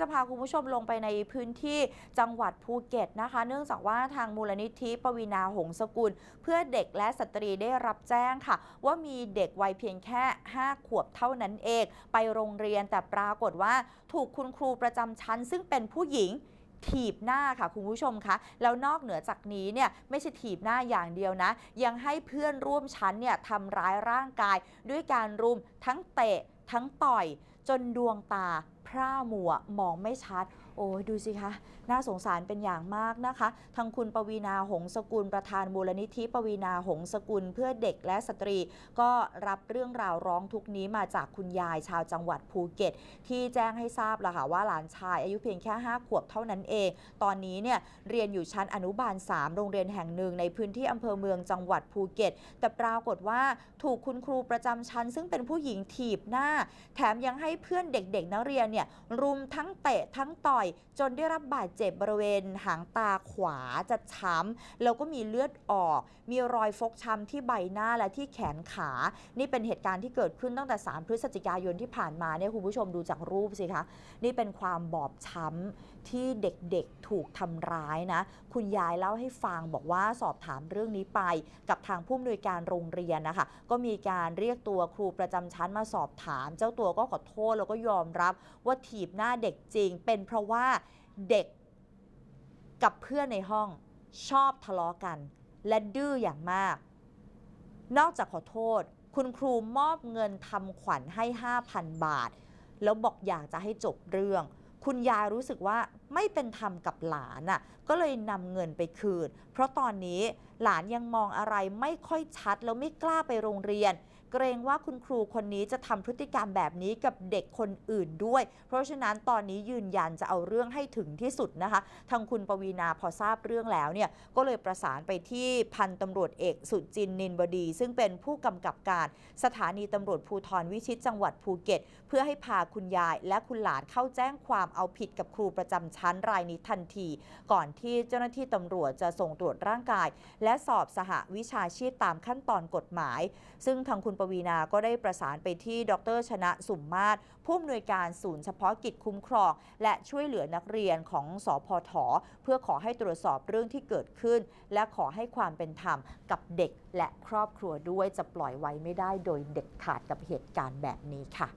จะพาคุณผู้ชมลงไปในพื้นที่จังหวัดภูเก็ตนะคะ เนื่องจากว่าทางมูลนิธิปวีนาหงสกุล เพื่อเด็กและสตรีได้รับแจ้งค่ะ ว่ามีเด็กวัยเพียงแค่ 5 ขวบเท่านั้นเอง ไปโรงเรียนแต่ปรากฏว่าถูกคุณครูประจำชั้น ซึ่งเป็นผู้หญิงถีบหน้าค่ะคุณผู้ชมคะแล้วนอกเหนือจากนี้เนี่ยไม่ใช่ถีบหน้าอย่างเดียวนะ ยังให้เพื่อนร่วมชั้นเนี่ยทำร้ายร่างกาย ด้วยการรุมทั้งเตะทั้งต่อย จนดวงตาพร่ามัวมองไม่ชัด โอ้ยดูสิคะ น่าสงสารเป็นอย่างมากนะคะ ทางคุณปวีนาหงสกุลประธานมูลนิธิปวีนาหงสกุลเพื่อเด็กและสตรี ก็รับเรื่องราวร้องทุกนี้มาจากคุณยายชาวจังหวัดภูเก็ต ที่แจ้งให้ทราบล้วค่ะว่าหลานชายอายุเพียงแค่ 5 ขวบเท่านั้นเอง ตอนนี้เนี่ยเรียนอยู่ชั้นอนุบาล 3 โรงเรียนแห่งหนึ่งในพื้นที่อำเภอเมืองจังหวัดภูเก็ต แต่ปรากฏว่าถูกคุณครูประจำชั้น ซึ่งเป็นผู้หญิงถีบหน้า แถมยังให้ให้เพื่อนเด็กๆนักเรียนเนี่ยรุมทั้งเตะทั้งต่อย จนได้รับบาดเจ็บบริเวณหางตาขวาจะช้ำแล้วก็มีเลือดออก มีรอยฟกช้ำที่ใบหน้าและที่แขนขา นี่เป็นเหตุการณ์ที่เกิดขึ้นตั้งแต่ 3 พฤศจิกายนที่ผ่านมาเนี่ยคุณผู้ชมดูจากรูปสิคะ นี่เป็นความบอบช้ำที่เด็กๆถูกทำร้ายนะ คุณยายเล่าให้ฟังบอกว่าสอบถามเรื่องนี้ไปกับทางผู้อำนวยการโรงเรียนนะคะก็มีการเรียกตัวครูประจำชั้นมาสอบถาม เจ้าตัวก็ขอโทษแล้วก็ยอมรับว่าถีบหน้าเด็กจริง เป็นเพราะว่าเด็กกับเพื่อนในห้องชอบทะเลาะกัน และดื้ออย่างมาก นอกจากขอโทษ คุณครูมอบเงินทำขวัญให้ 5,000 บาท แล้วบอกอยากจะให้จบเรื่อง คุณยายรู้สึกว่า ไม่เป็นธรรมกับหลานอะก็เลยนำเงินไปคืน เพราะตอนนี้หลานยังมองอะไรไม่ค่อยชัดแล้วไม่กล้าไปโรงเรียน เกรงว่าคุณครูคนนี้จะทำพฤติกรรมแบบนี้กับเด็กคนอื่นด้วย เพราะฉะนั้นตอนนี้ยืนยันจะเอาเรื่องให้ถึงที่สุดนะคะทางคุณปวีนาพอทราบเรื่องแล้วเนี่ยก็เลยประสานไปที่พันตำรวจเอกสุจินนินบดี ซึ่งเป็นผู้กำกับการสถานีตำรวจภูธรวิชิตจังหวัดภูเก็ต เพื่อให้พาคุณยายและคุณหลานเข้าแจ้งความเอาผิดกับครูประจำชั้นทันรายนี้ทันที ก่อนที่เจ้าหน้าที่ตำรวจจะส่งตรวจร่างกาย และสอบสหวิชาชีพตามขั้นตอนกฎหมาย ซึ่งทางคุณปวีนาก็ได้ประสานไปที่ดรชนะสุ่มมาศผู้อำนวยการศูนย์เฉพาะกิจคุ้มครอง และช่วยเหลือนักเรียนของสอพทเพื่อขอให้ตรวจสอบเรื่องที่เกิดขึ้น และขอให้ความเป็นธรรมกับเด็กและครอบครัวด้วยจะปล่อยไว้ไม่ได้โดยเด็ดขาดกับเหตุการณ์แบบนี้ค่ะ